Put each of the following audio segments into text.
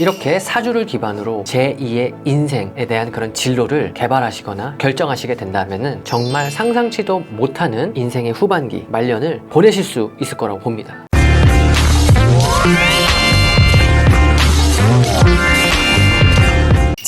이렇게 사주를 기반으로 제2의 인생에 대한 그런 진로를 개발하시거나 결정하시게 된다면 정말 상상치도 못하는 인생의 후반기, 말년을 보내실 수 있을 거라고 봅니다.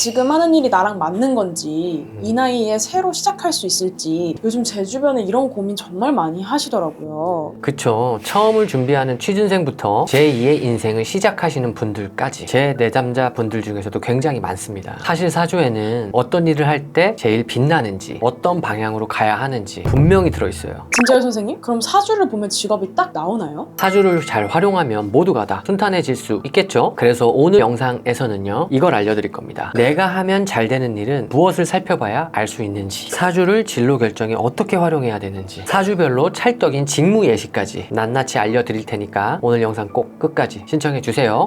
지금 하는 일이 나랑 맞는 건지 음. 이 나이에 새로 시작할 수 있을지 요즘 제 주변에 이런 고민 정말 많이 하시더라고요. 그쵸. 처음을 준비하는 취준생부터 제2의 인생을 시작하시는 분들까지 제 내담자 분들 중에서도 굉장히 많습니다. 사실 사주에는 어떤 일을 할 때 제일 빛나는지, 어떤 방향으로 가야 하는지 분명히 들어있어요. 진짜요 선생님? 그럼 사주를 보면 직업이 딱 나오나요? 사주를 잘 활용하면 모두가 다 순탄해질 수 있겠죠? 그래서 오늘 영상에서는요, 이걸 알려드릴 겁니다. 내가 하면 잘 되는 일은 무엇을 살펴봐야 알 수 있는지, 사주를 진로 결정에 어떻게 활용해야 되는지, 사주별로 찰떡인 직무 예시까지 낱낱이 알려드릴 테니까 오늘 영상 꼭 끝까지 시청해 주세요.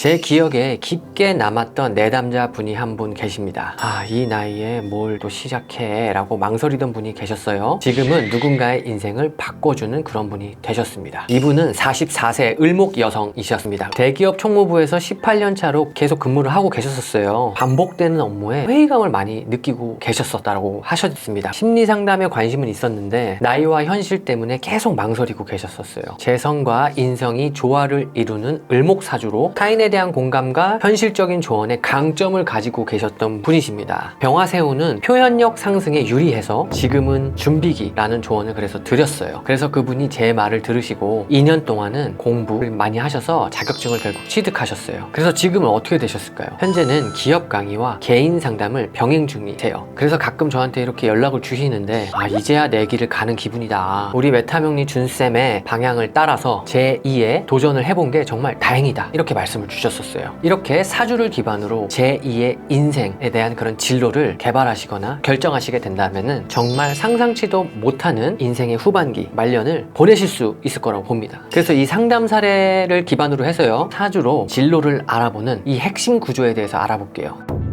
제 기억에 깊게 남았던 내담자 분이 한 분 계십니다. 아, 이 나이에 뭘 또 시작해 라고 망설이던 분이 계셨어요. 지금은 누군가의 인생을 바꿔주는 그런 분이 되셨습니다. 이분은 44세 을목 여성이셨습니다. 대기업 총무부에서 18년 차로 계속 근무를 하고 계셨었어요. 반복되는 업무에 회의감을 많이 느끼고 계셨었다고 하셨습니다. 심리 상담에 관심은 있었는데 나이와 현실 때문에 계속 망설이고 계셨었어요. 재성과 인성이 조화를 이루는 을목사주로 타인 에 대한 공감과 현실적인 조언에 강점을 가지고 계셨던 분이십니다. 병화세우는 표현력 상승에 유리해서 지금은 준비기라는 조언을 그래서 드렸어요. 그래서 그분이 제 말을 들으시고 2년 동안은 공부를 많이 하셔서 자격증을 결국 취득하셨어요. 그래서 지금은 어떻게 되셨을까요? 현재는 기업 강의와 개인 상담을 병행 중이세요. 그래서 가끔 저한테 이렇게 연락을 주시는데 아 이제야 내 길을 가는 기분이다. 우리 메타명리 준쌤의 방향을 따라서 제2의 도전을 해본 게 정말 다행이다. 이렇게 말씀을 주셨 었어요. 이렇게 사주를 기반으로 제2의 인생에 대한 그런 진로를 개발하시거나 결정하시게 된다면 정말 상상치도 못하는 인생의 후반기, 말년을 보내실 수 있을 거라고 봅니다. 그래서 이 상담 사례를 기반으로 해서요. 사주로 진로를 알아보는 이 핵심 구조에 대해서 알아볼게요.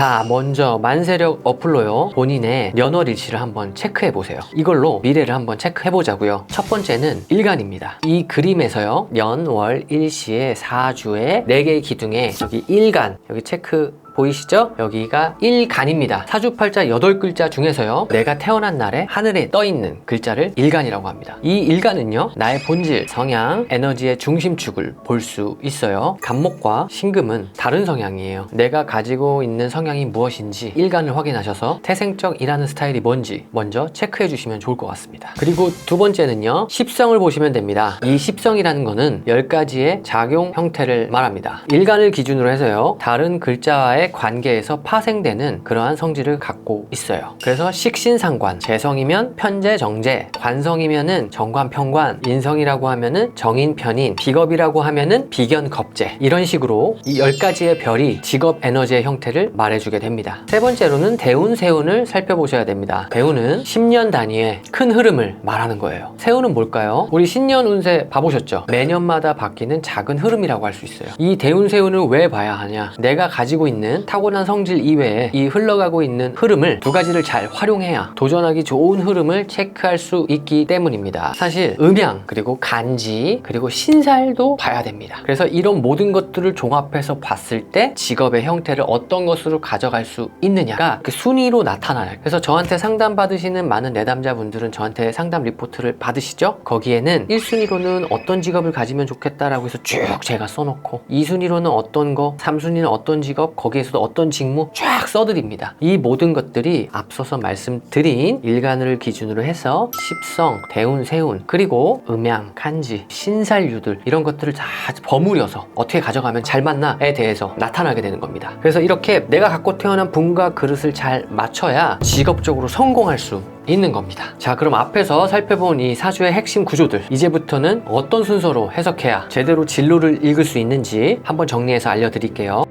자, 먼저 만세력 어플로요. 본인의 연월 일치를 한번 체크해 보세요. 이걸로 미래를 한번 체크해 보자고요. 첫 번째는 일간입니다. 이 그림에서요. 연월 일시의 사주의 4개의 기둥에 여기 일간 여기 체크 보이시죠? 여기가 일간입니다. 사주팔자 8글자 중에서요. 내가 태어난 날에 하늘에 떠 있는 글자를 일간이라고 합니다. 이 일간은요. 나의 본질, 성향, 에너지의 중심축을 볼 수 있어요. 간목과 신금은 다른 성향이에요. 내가 가지고 있는 성향이 무엇인지 일간을 확인하셔서 태생적 일하는 스타일이 뭔지 먼저 체크해 주시면 좋을 것 같습니다. 그리고 두 번째는요. 십성을 보시면 됩니다. 이 십성이라는 거는 10가지의 작용 형태를 말합니다. 일간을 기준으로 해서요. 다른 글자와의 관계에서 파생되는 그러한 성질을 갖고 있어요. 그래서 식신상관, 재성이면 편재, 정재, 관성이면은 정관, 편관, 인성이라고 하면은 정인, 편인, 비겁이라고 하면은 비견, 겁재 이런 식으로 이 10가지의 별이 직업 에너지의 형태를 말해주게 됩니다. 세 번째로는 대운, 세운을 살펴보셔야 됩니다. 대운은 10년 단위의 큰 흐름을 말하는 거예요. 세운은 뭘까요? 우리 신년 운세 봐보셨죠? 매년마다 바뀌는 작은 흐름이라고 할 수 있어요. 이 대운, 세운을 왜 봐야 하냐? 내가 가지고 있는 타고난 성질 이외에 이 흘러가고 있는 흐름을 두 가지를 잘 활용해야 도전하기 좋은 흐름을 체크할 수 있기 때문입니다. 사실 음양 그리고 간지 그리고 신살도 봐야 됩니다. 그래서 이런 모든 것들을 종합해서 봤을 때 직업의 형태를 어떤 것으로 가져갈 수 있느냐가 그 순위로 나타나요. 그래서 저한테 상담 받으시는 많은 내담자분들은 저한테 상담 리포트를 받으시죠? 거기에는 1순위로는 어떤 직업을 가지면 좋겠다라고 해서 쭉 제가 써놓고 2순위로는 어떤 거, 3순위는 어떤 직업, 거기에서 도 어떤 직무 쫙 써드립니다. 이 모든 것들이 앞서서 말씀드린 일간을 기준으로 해서 십성, 대운, 세운, 그리고 음양, 간지, 신살유들 이런 것들을 다 버무려서 어떻게 가져가면 잘 맞나에 대해서 나타나게 되는 겁니다. 그래서 이렇게 내가 갖고 태어난 분과 그릇을 잘 맞춰야 직업적으로 성공할 수 있는 겁니다. 자, 그럼 앞에서 살펴본 이 사주의 핵심 구조들 이제부터는 어떤 순서로 해석해야 제대로 진로를 읽을 수 있는지 한번 정리해서 알려드릴게요.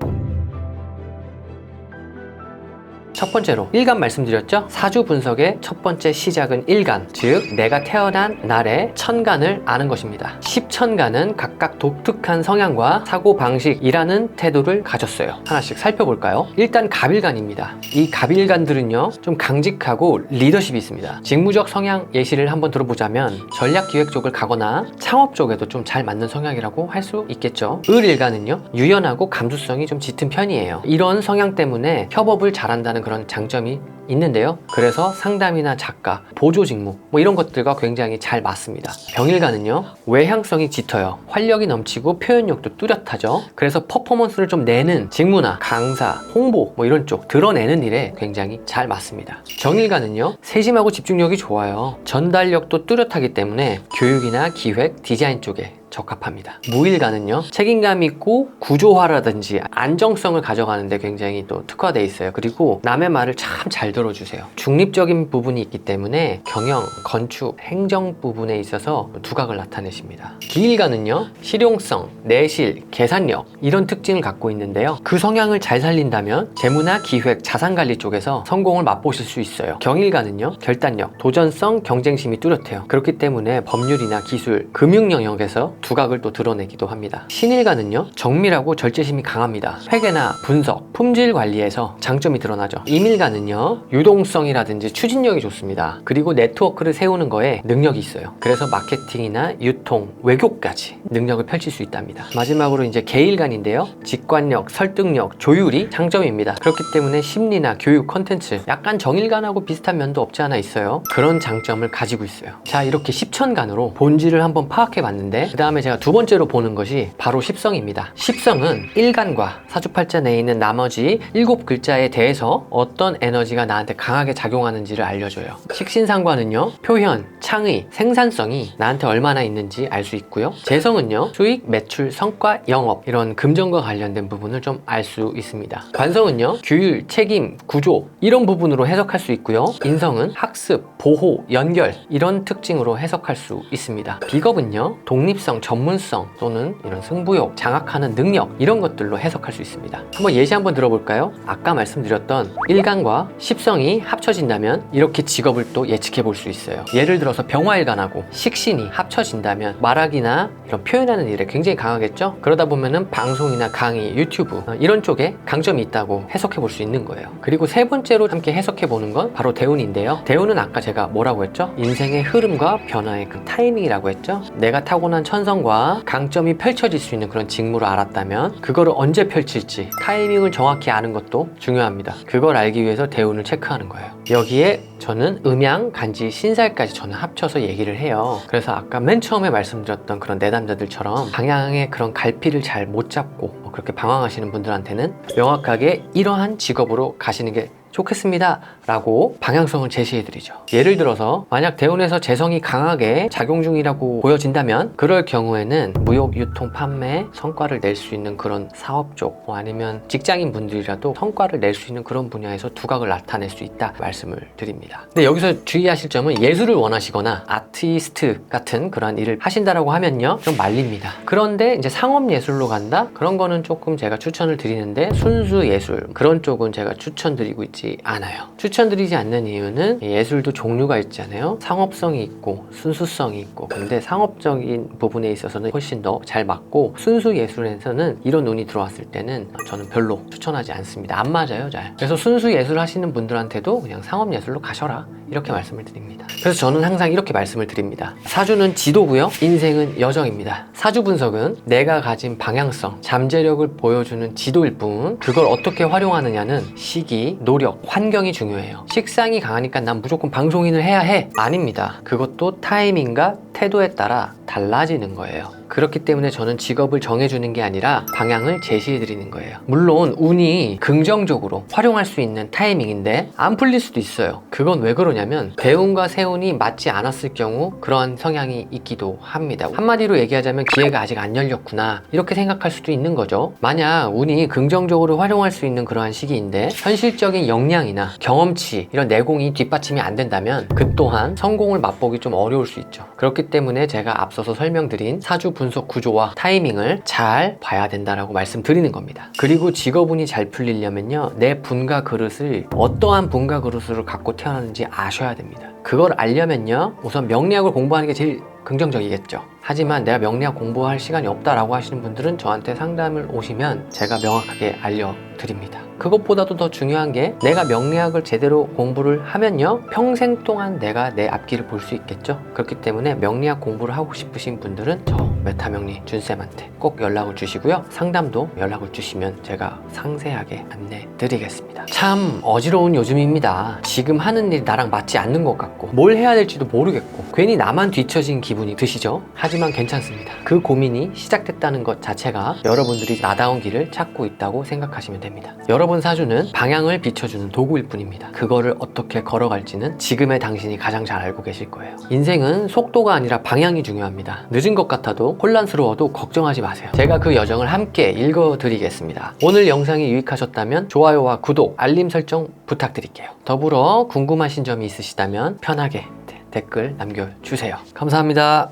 첫 번째로 일간 말씀드렸죠? 사주 분석의 첫 번째 시작은 일간, 즉 내가 태어난 날의 천간을 아는 것입니다. 십천간은 각각 독특한 성향과 사고 방식이라는 태도를 가졌어요. 하나씩 살펴볼까요? 일단 갑일간입니다. 이 갑일간들은요 좀 강직하고 리더십이 있습니다. 직무적 성향 예시를 한번 들어보자면 전략 기획 쪽을 가거나 창업 쪽에도 좀 잘 맞는 성향이라고 할 수 있겠죠. 을일간은요 유연하고 감수성이 좀 짙은 편이에요. 이런 성향 때문에 협업을 잘한 다는 그런 장점이 있는데요. 그래서 상담이나 작가, 보조 직무 뭐 이런 것들과 굉장히 잘 맞습니다. 병일가는요. 외향성이 짙어요. 활력이 넘치고 표현력도 뚜렷하죠. 그래서 퍼포먼스를 좀 내는 직무나 강사, 홍보 뭐 이런 쪽 드러내는 일에 굉장히 잘 맞습니다. 정일가는요. 세심하고 집중력이 좋아요. 전달력도 뚜렷하기 때문에 교육이나 기획, 디자인 쪽에 적합합니다. 무일가는요 책임감 있고 구조화라든지 안정성을 가져가는데 굉장히 또 특화돼 있어요. 그리고 남의 말을 참 잘 들어주세요. 중립적인 부분이 있기 때문에 경영, 건축, 행정 부분에 있어서 두각을 나타내십니다. 기일가는요 실용성, 내실, 계산력 이런 특징을 갖고 있는데요. 그 성향을 잘 살린다면 재무나 기획, 자산관리 쪽에서 성공을 맛보실 수 있어요. 경일가는요 결단력, 도전성, 경쟁심이 뚜렷해요. 그렇기 때문에 법률이나 기술, 금융 영역에서 두각을 또 드러내기도 합니다. 신일가는요, 정밀하고 절제심이 강합니다. 회계나 분석, 품질 관리에서 장점이 드러나죠. 이밀가는요, 유동성이라든지 추진력이 좋습니다. 그리고 네트워크를 세우는 거에 능력이 있어요. 그래서 마케팅이나 유통, 외교까지 능력을 펼칠 수 있답니다. 마지막으로 이제 개일간인데요. 직관력, 설득력, 조율이 장점입니다. 그렇기 때문에 심리나 교육 컨텐츠, 약간 정일간하고 비슷한 면도 없지 않아 있어요. 그런 장점을 가지고 있어요. 자, 이렇게 십천간으로 본질을 한번 파악해 봤는데, 그 다음 에 제가 두 번째로 보는 것이 바로 십성입니다. 십성은 일간과 사주팔자 내에 있는 나머지 일곱 글자에 대해서 어떤 에너지가 나한테 강하게 작용하는지를 알려줘요. 식신상관은요, 표현, 창의, 생산성이 나한테 얼마나 있는지 알 수 있고요. 재성은요, 수익, 매출, 성과, 영업 이런 금전과 관련된 부분을 좀 알 수 있습니다. 관성은요, 규율, 책임, 구조 이런 부분으로 해석할 수 있고요. 인성은 학습, 보호, 연결 이런 특징으로 해석할 수 있습니다. 비겁은요, 독립성, 전문성 또는 이런 승부욕, 장악하는 능력 이런 것들로 해석할 수 있습니다. 한번 예시 한번 들어볼까요? 아까 말씀드렸던 일간과 십성이 합쳐진다면 이렇게 직업을 또 예측해 볼 수 있어요. 예를 들어서 병화일간하고 식신이 합쳐진다면 말하기나 이런 표현하는 일에 굉장히 강하겠죠? 그러다 보면은 방송이나 강의, 유튜브 어, 이런 쪽에 강점이 있다고 해석해 볼 수 있는 거예요. 그리고 세 번째로 함께 해석해 보는 건 바로 대운인데요. 대운은 아까 제가 뭐라고 했죠? 인생의 흐름과 변화의 그 타이밍이라고 했죠? 내가 타고난 천성 과 강점이 펼쳐질 수 있는 그런 직무를 알았다면 그거를 언제 펼칠지 타이밍을 정확히 아는 것도 중요합니다. 그걸 알기 위해서 대운을 체크하는 거예요. 여기에 저는 음양, 간지, 신살까지 저는 합쳐서 얘기를 해요. 그래서 아까 맨 처음에 말씀드렸던 그런 내담자들처럼 방향의 그런 갈피를 잘 못 잡고 뭐 그렇게 방황하시는 분들한테는 명확하게 이러한 직업으로 가시는 게 좋겠습니다. 라고 방향성을 제시해 드리죠. 예를 들어서 만약 대운에서 재성이 강하게 작용 중이라고 보여진다면 그럴 경우에는 무역, 유통, 판매 성과를 낼 수 있는 그런 사업 쪽 뭐 아니면 직장인 분들이라도 성과를 낼 수 있는 그런 분야에서 두각을 나타낼 수 있다 말씀을 드립니다. 근데 여기서 주의하실 점은 예술을 원하시거나 아티스트 같은 그런 일을 하신다라고 하면요 좀 말립니다. 그런데 이제 상업 예술로 간다? 그런 거는 조금 제가 추천을 드리는데 순수 예술 그런 쪽은 제가 추천드리고 있지 않아요. 추천드리지 않는 이유는 예술도 종류가 있잖아요. 상업성이 있고 순수성이 있고 근데 상업적인 부분에 있어서는 훨씬 더 잘 맞고 순수 예술에서는 이런 운이 들어왔을 때는 저는 별로 추천하지 않습니다. 안 맞아요, 잘. 그래서 순수 예술 하시는 분들한테도 그냥 상업 예술로 가셔라 이렇게 말씀을 드립니다. 그래서 저는 항상 이렇게 말씀을 드립니다. 사주는 지도고요, 인생은 여정입니다. 사주 분석은 내가 가진 방향성, 잠재력을 보여주는 지도일 뿐 그걸 어떻게 활용하느냐는 시기, 노력, 환경이 중요해요. 식상이 강하니까 난 무조건 방송인을 해야 해. 아닙니다. 그것도 타이밍과 태도에 따라 달라지는 거예요. 그렇기 때문에 저는 직업을 정해주는 게 아니라 방향을 제시해 드리는 거예요. 물론 운이 긍정적으로 활용할 수 있는 타이밍인데 안 풀릴 수도 있어요. 그건 왜 그러냐면 대운과 세운이 맞지 않았을 경우 그러한 성향이 있기도 합니다. 한마디로 얘기하자면 기회가 아직 안 열렸구나 이렇게 생각할 수도 있는 거죠. 만약 운이 긍정적으로 활용할 수 있는 그러한 시기인데 현실적인 역량이나 경험치 이런 내공이 뒷받침이 안 된다면 그 또한 성공을 맛보기 좀 어려울 수 있죠. 그렇기 때문에 제가 앞서서 설명드린 사주 분석 구조와 타이밍을 잘 봐야 된다라고 말씀드리는 겁니다. 그리고 직업운이 잘 풀리려면요. 내 분가 그릇을 어떠한 분가 그릇으로 갖고 태어났는지 아셔야 됩니다. 그걸 알려면요. 우선 명리학을 공부하는 게 제일 긍정적이겠죠. 하지만 내가 명리학 공부할 시간이 없다라고 하시는 분들은 저한테 상담을 오시면 제가 명확하게 알려드립니다. 그것보다도 더 중요한 게 내가 명리학을 제대로 공부를 하면요. 평생 동안 내가 내 앞길을 볼 수 있겠죠. 그렇기 때문에 명리학 공부를 하고 싶으신 분들은 저 메타명리 준쌤한테 꼭 연락을 주시고요. 상담도 연락을 주시면 제가 상세하게 안내 드리겠습니다. 참 어지러운 요즘입니다. 지금 하는 일이 나랑 맞지 않는 것 같고 뭘 해야 될지도 모르겠고 괜히 나만 뒤처진 기분이 드시죠? 하지만 괜찮습니다. 그 고민이 시작됐다는 것 자체가 여러분들이 나다운 길을 찾고 있다고 생각하시면 됩니다. 여러분 사주는 방향을 비춰주는 도구일 뿐입니다. 그거를 어떻게 걸어갈지는 지금의 당신이 가장 잘 알고 계실 거예요. 인생은 속도가 아니라 방향이 중요합니다. 늦은 것 같아도 혼란스러워도 걱정하지 마세요. 제가 그 여정을 함께 읽어드리겠습니다. 오늘 영상이 유익하셨다면 좋아요와 구독, 알림 설정 부탁드릴게요. 더불어 궁금하신 점이 있으시다면 편하게 댓글 남겨주세요. 감사합니다.